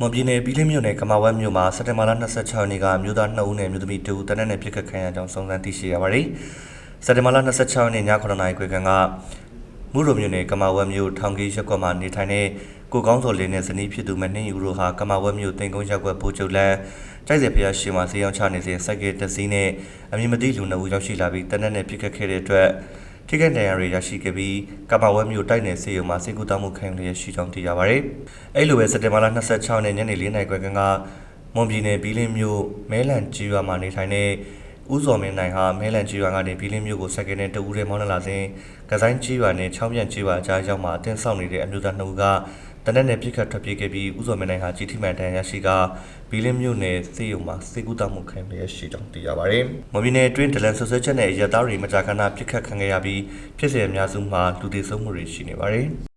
မွန်ပြည်နယ်ပြည်လင်းမြို့နယ်ကမာဝတ်မြို့မှာစက်တင်ဘာလ26ရက်နေ့ကမြို့သား2ဦးနဲ့မြို့သမီး2ဦးတနက်နဲ့ပြစ်ခတ်ခံရကြောင်းစုံစမ်းသိရှိရပါတယ်။စက်တင်ဘာလ26ရက်နေ့ည9:00နာရီခွဲခန့်ကမူရိုမြို့နယ်ကမာဝတ်မြို့ထောင်ကြီးရက်ကွက်မှာနေထိုင်တဲ့ကိုကောင်းစော်လင်းနဲ့ဇနီးဖြစ်သူမနှင်းယူတို့ဟာကမာဝတ်မြို့တင်ကုန်းရက်ကွက်ပိုးချုပ်လန်းကြိုက်စက်ဖျားရှိမှာစေးအောင်ချနေစဉ်စိုက်ကဲတစည်းနဲ့အမည်မသိလူ2ဦးရောက်ရှိလာပြီးတနက်နဲ့ပြစ်ခတ်ခဲ့တဲ့အတွက် ထိခိုက်ဒဏ်ရာတွေရရှိခဲ့ပြီးကမ္ဘာဝဲမြို့တိုက်နယ်စေယုံမှာစိတ်ကူးတောက်မှုခံရရှိကြောင်းသိရပါဗျ။အဲ့လိုပဲစက်တင်ဘာလ26ရက်နေ့ညနေ4:00နာရီခွဲကမွန်ပြည်နယ်ဘီလင်းမြို့မဲလန်ကြီးရွာမှာနေထိုင်တဲ့ ဦးစော်မင်းနိုင်ဟာမဲလန်ကြီးရွာကနေဘီလင်းမြို့ကိုစက်ကနေတဦးတည်းမောင်းနှလာစဉ်ကဆိုင်ကြီးရွာနဲ့ချောင်းပြန်ကြီးရွာကြားရောက်မှာအတင်းဆောက်နေတဲ့အမျိုးသားနှစ်ဦးကတနက်နဲ့ပြစ်ခတ်ထွက်ပြေးခဲ့ပြီးဦးစော်မင်းနိုင်ဟာကြီးထိမှန်တန်ရရှိကဘီလင်းမြို့နယ်စေယုံမှာစိတ်ကူးတောက်မှုခံရရှိကြောင်းသိရပါဗျ။မွန်ပြည်နယ်အတွင်းဒလန်ဆွဆွဲချက်နဲ့ရသားတွေမကြာခဏပြစ်ခတ်ခံခဲ့ရပြီးဖြစ်စဉ်အများစုမှာလူသေးဆုံးမှုတွေရှိနေပါတယ်။